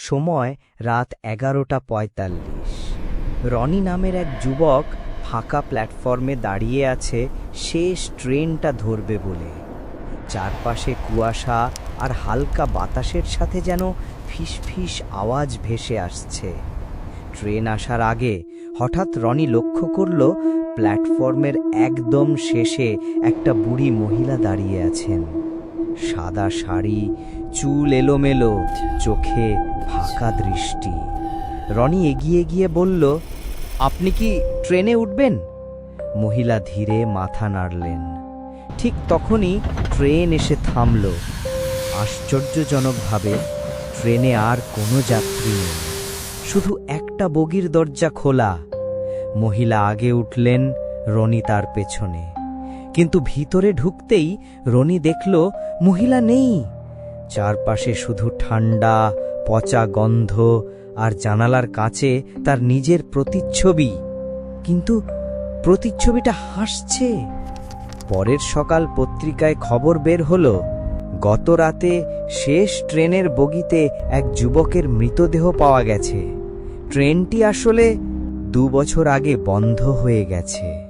সময় রাত এগারোটা পঁয়তাল্লিশ। রনি নামের এক যুবক ফাঁকা প্ল্যাটফর্মে দাঁড়িয়ে আছে, শেষ ট্রেনটা ধরবে বলে। চারপাশে কুয়াশা আর হালকা বাতাসের সাথে যেন ফিসফিস আওয়াজ ভেসে আসছে। ট্রেন আসার আগে হঠাৎ রনি লক্ষ্য করল, প্ল্যাটফর্মের একদম শেষে একটা বুড়ি মহিলা দাঁড়িয়ে আছেন। সাদা শাড়ি, চুল এলোমেলো, চোখে ফাঁকা দৃষ্টি। রনি এগিয়ে গিয়ে বলল, আপনি কি ট্রেনে উঠবেন? মহিলা ধীরে মাথা নাড়লেন। ঠিক তখনই ট্রেন এসে থামল। আশ্চর্যজনকভাবে ট্রেনে আর কোনো যাত্রী নেই। শুধু একটা বগির দরজা খোলা। মহিলা আগে উঠলেন রনি তার পেছনে। কিন্তু ভিতরে ঢুকতেই রনি দেখল মহিলা নেই। চারপাশে শুধু ঠান্ডা পচা গন্ধ আর জানালার কাছে তার নিজের প্রতিচ্ছবি। কিন্তু প্রতিচ্ছবিটা হাসছে। পরের সকাল পত্রিকায় খবর বের হলো, গত রাতে শেষ ট্রেনের বগিতে এক যুবকের মৃতদেহ পাওয়া গেছে। ট্রেনটি আসলে দু বছর আগে বন্ধ হয়ে গেছে।